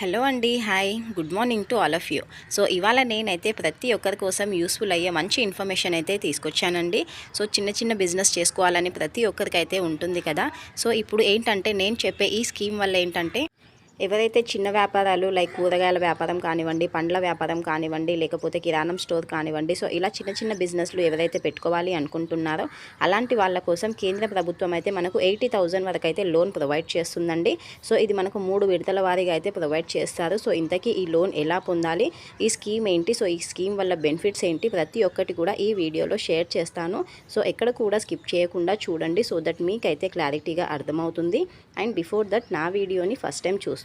Hello అండి hi. Good morning to all of you. So ఇవాళ నేనైతే ప్రతి ఒక్కరి కోసం యూస్ఫుల్ అయ్యే మంచి ఇన్ఫర్మేషన్ అయితే తీసుకొచ్చానండి. సో చిన్న చిన్న బిజినెస్ చేసుకోవాలని ప్రతి ఒక్కరికైతే ఉంటుంది కదా. సో ఇప్పుడు ఏంటంటే నేను చెప్పే ఈ స్కీమ్ వల్ల ఏంటంటే ఎవరైతే చిన్న వ్యాపారాలు లైక్ కూరగాయల వ్యాపారం కానివ్వండి పండ్ల వ్యాపారం కానివ్వండి లేకపోతే కిరాణం స్టోర్ కానివ్వండి సో ఇలా చిన్న చిన్న బిజినెస్లు ఎవరైతే పెట్టుకోవాలి అనుకుంటున్నారో అలాంటి వాళ్ళ కోసం కేంద్ర ప్రభుత్వం అయితే మనకు ఎయిటీ థౌజండ్ వరకు అయితే లోన్ ప్రొవైడ్ చేస్తుందండి. సో ఇది మనకు మూడు విడతల వారీగా అయితే ప్రొవైడ్ చేస్తారు. సో ఇంతకీ ఈ లోన్ ఎలా పొందాలి ఈ స్కీమ్ ఏంటి సో ఈ స్కీమ్ వల్ల బెనిఫిట్స్ ఏంటి ప్రతి ఒక్కటి కూడా ఈ వీడియోలో షేర్ చేస్తాను. సో ఎక్కడ కూడా స్కిప్ చేయకుండా చూడండి సో దట్ మీకైతే క్లారిటీగా అర్థమవుతుంది. అండ్ బిఫోర్ దట్ నా వీడియోని ఫస్ట్ టైం చూస్తాను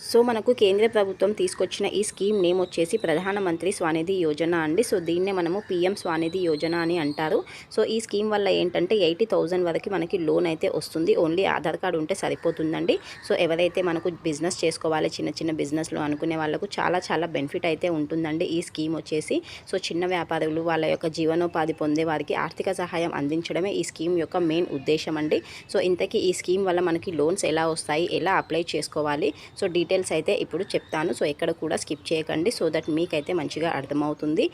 సో మనకు కేంద్ర ప్రభుత్వం తీసుకొచ్చిన ఈ స్కీమ్ నేమ్ వచ్చేసి ప్రధానమంత్రి స్వానిధి యోజన అండి. సో దీన్నే మనము పిఎం స్వానిధి యోజన అని అంటారు. సో ఈ స్కీమ్ వల్ల ఏంటంటే ఎయిటీ థౌజండ్ వరకు మనకి లోన్ అయితే వస్తుంది. ఓన్లీ ఆధార్ కార్డు ఉంటే సరిపోతుందండి. సో ఎవరైతే మనకు బిజినెస్ చేసుకోవాలి చిన్న చిన్న బిజినెస్లో అనుకునే వాళ్ళకు చాలా చాలా బెనిఫిట్ అయితే ఉంటుందండి ఈ స్కీమ్ వచ్చేసి. సో చిన్న వ్యాపారులు వాళ్ళ యొక్క జీవనోపాధి పొందే వారికి ఆర్థిక సహాయం అందించడమే ఈ స్కీమ్ యొక్క మెయిన్ ఉద్దేశం అండి. సో ఇంతకీ ఈ స్కీమ్ వల్ల మనకి లోన్స్ ఎలా వస్తాయి ఎలా అప్లై చేసుకోవాలి? సో డీటెయిల్స్ అయితే ఇప్పుడు చెప్తాను. సో ఎక్కడ కూడా స్కిప్ చేయకండి. సో దట్ మీకైతే మంచిగా అర్థమవుతుంది.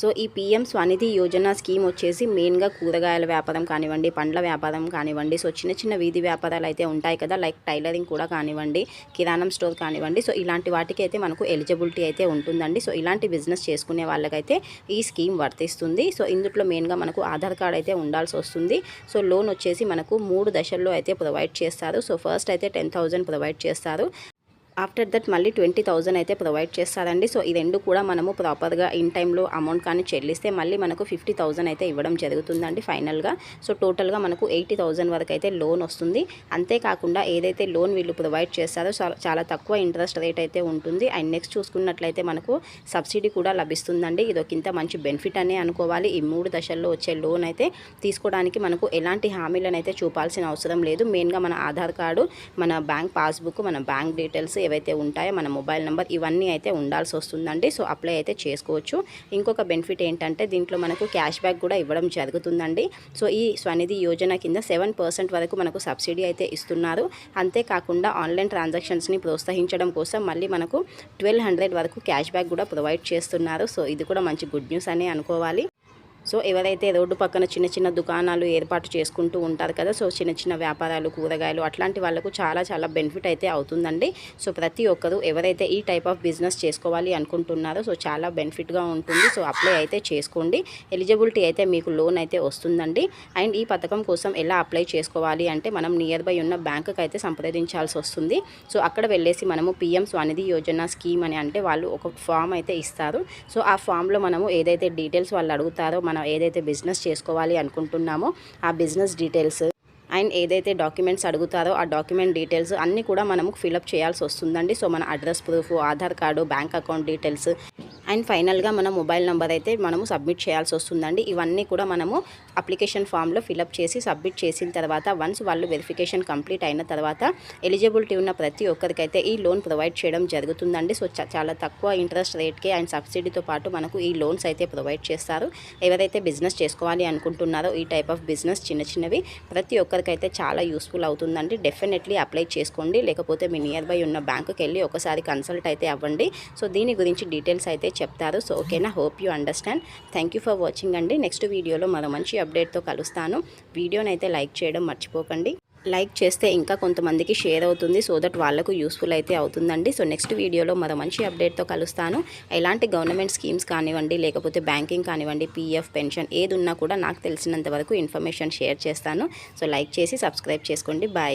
సో ఈ పిఎం స్వనిధి యోజన స్కీమ్ వచ్చేసి మెయిన్గా కూరగాయల వ్యాపారం కానివ్వండి పండ్ల వ్యాపారం కానివ్వండి సో చిన్న చిన్న వీధి వ్యాపారాలు అయితే ఉంటాయి కదా. లైక్ టైలరింగ్ కూడా కానివ్వండి కిరాణం స్టోర్ కానివ్వండి. సో ఇలాంటి వాటికి అయితే మనకు ఎలిజిబిలిటీ అయితే ఉంటుందండి. సో ఇలాంటి బిజినెస్ చేసుకునే వాళ్ళకైతే ఈ స్కీమ్ వర్తిస్తుంది. సో ఇందులో మెయిన్గా మనకు ఆధార్ కార్డ్ అయితే ఉండాల్సి వస్తుంది. సో లోన్ వచ్చేసి మనకు మూడు దశల్లో అయితే ప్రొవైడ్ చేస్తారు. సో ఫస్ట్ అయితే టెన్ ప్రొవైడ్ చేస్తారు. ఆఫ్టర్ దట్ మళ్ళీ ట్వంటీ థౌజండ్ అయితే ప్రొవైడ్ చేస్తారండి. సో ఈ రెండు కూడా మనము ప్రాపర్గా ఇన్ టైంలో అమౌంట్ కానీ చెల్లిస్తే మళ్ళీ మనకు ఫిఫ్టీ థౌజండ్ అయితే ఇవ్వడం జరుగుతుందండి ఫైనల్గా సో టోటల్గా మనకు ఎయిటీ థౌజండ్ వరకు అయితే లోన్ వస్తుంది. అంతేకాకుండా ఏదైతే లోన్ వీళ్ళు ప్రొవైడ్ చేస్తారో చాలా- చాలా తక్కువ ఇంట్రెస్ట్ రేట్ అయితే ఉంటుంది. అండ్ నెక్స్ట్ చూసుకున్నట్లయితే మనకు సబ్సిడీ కూడా లభిస్తుందండి. ఇది ఒక మంచి బెనిఫిట్ అనే అనుకోవాలి. ఈ మూడు దశల్లో వచ్చే లోన్ అయితే తీసుకోవడానికి మనకు ఎలాంటి హామీలను అయితే చూపాల్సిన అవసరం లేదు. మెయిన్గా మన ఆధార్ కార్డు మన బ్యాంక్ పాస్బుక్ మన బ్యాంక్ డీటెయిల్స్ ఏవైతే ఉంటాయో మన మొబైల్ నెంబర్ ఇవన్నీ అయితే ఉండాల్సి వస్తుందండి. సో అప్లై అయితే చేసుకోవచ్చు. ఇంకొక బెనిఫిట్ ఏంటంటే దీంట్లో మనకు క్యాష్ బ్యాక్ కూడా ఇవ్వడం జరుగుతుందండి. సో ఈ స్వనిధి యోజన కింద సెవెన్ పర్సెంట్ వరకు మనకు సబ్సిడీ అయితే ఇస్తున్నారు. అంతేకాకుండా ఆన్లైన్ ట్రాన్సాక్షన్స్ని ప్రోత్సహించడం కోసం మళ్ళీ మనకు ట్వెల్వ్ హండ్రెడ్ వరకు క్యాష్ బ్యాక్ కూడా ప్రొవైడ్ చేస్తున్నారు. సో ఇది కూడా మంచి గుడ్ న్యూస్ అనే అనుకోవాలి. సో ఎవరైతే రోడ్డు పక్కన చిన్న చిన్న దుకాణాలు ఏర్పాటు చేసుకుంటూ ఉంటారు కదా సో చిన్న చిన్న వ్యాపారాలు కూరగాయలు అట్లాంటి వాళ్ళకు చాలా చాలా బెనిఫిట్ అయితే అవుతుందండి. సో ప్రతి ఒక్కరు ఎవరైతే ఈ టైప్ ఆఫ్ బిజినెస్ చేసుకోవాలి అనుకుంటున్నారో సో చాలా బెనిఫిట్గా ఉంటుంది. సో అప్లై అయితే చేసుకోండి. ఎలిజిబిలిటీ అయితే మీకు లోన్ అయితే వస్తుందండి. అండ్ ఈ పథకం కోసం ఎలా అప్లై చేసుకోవాలి అంటే మనం నియర్ బై ఉన్న బ్యాంకుకి అయితే సంప్రదించాల్సి వస్తుంది. సో అక్కడ వెళ్ళేసి మనము పిఎం స్వనిధి యోజన స్కీమ్ అని అంటే వాళ్ళు ఒక ఫామ్ అయితే ఇస్తారు. సో ఆ ఫామ్లో మనము ఏదైతే డీటెయిల్స్ వాళ్ళు అడుగుతారో మనం ఏదైతే బిజినెస్ చేసుకోవాలి అనుకుంటున్నామో ఆ బిజినెస్ డీటెయిల్స్ అండ్ ఏదైతే డాక్యుమెంట్స్ అడుగుతారో ఆ డాక్యుమెంట్ డీటెయిల్స్ అన్నీ కూడా మనము ఫిలప్ చేయాల్సి వస్తుందండి. సో మన address proof Aadhaar card bank account details and ఫైనల్గా మన మొబైల్ నెంబర్ అయితే మనము సబ్మిట్ చేయాల్సి వస్తుందండి. ఇవన్నీ కూడా మనము అప్లికేషన్ ఫామ్లో ఫిలప్ చేసి సబ్మిట్ చేసిన తర్వాత వన్స్ వాళ్ళు వెరిఫికేషన్ కంప్లీట్ అయిన తర్వాత ఎలిజిబిలిటీ ఉన్న ప్రతి ఒక్కరికైతే ఈ లోన్ ప్రొవైడ్ చేయడం జరుగుతుందండి. సో చ- చాలా తక్కువ ఇంట్రెస్ట్ రేట్కి అండ్ సబ్సిడీతో పాటు మనకు ఈ లోన్స్ అయితే ప్రొవైడ్ చేస్తారు. ఎవరైతే బిజినెస్ చేసుకోవాలి అనుకుంటున్నారో ఈ టైప్ ఆఫ్ బిజినెస్ చిన్న చిన్నవి ప్రతి ఒక్కరికైతే అయితే చాలా యూస్ఫుల్ అవుతుందండి. డెఫినెట్లీ అప్లై చేసుకోండి. లేకపోతే మీ నియర్ బై ఉన్న బ్యాంకుకి వెళ్ళి ఒకసారి కన్సల్ట్ అయితే అవ్వండి. సో దీని గురించి డీటెయిల్స్ అయితే చెప్తారు. సో ఓకేనా hope you understand thank you for watching అండి. నెక్స్ట్ వీడియోలో మరో మంచి అప్డేట్తో కలుస్తాను. వీడియోని అయితే లైక్ చేయడం మర్చిపోకండి. లైక్ చేస్తే ఇంకా కొంతమందికి షేర్ అవుతుంది. సో దట్ వాళ్ళకు యూస్ఫుల్ అయితే అవుతుందండి. సో నెక్స్ట్ వీడియోలో మరో మంచి అప్డేట్తో కలుస్తాను. ఎలాంటి గవర్నమెంట్ స్కీమ్స్ కానివ్వండి లేకపోతే బ్యాంకింగ్ కానివ్వండి పీఎఫ్ పెన్షన్ ఏది ఉన్నా కూడా నాకు తెలిసినంత వరకు ఇన్ఫర్మేషన్ షేర్ చేస్తాను. సో లైక్ చేసి సబ్స్క్రైబ్ చేసుకోండి. బాయ్.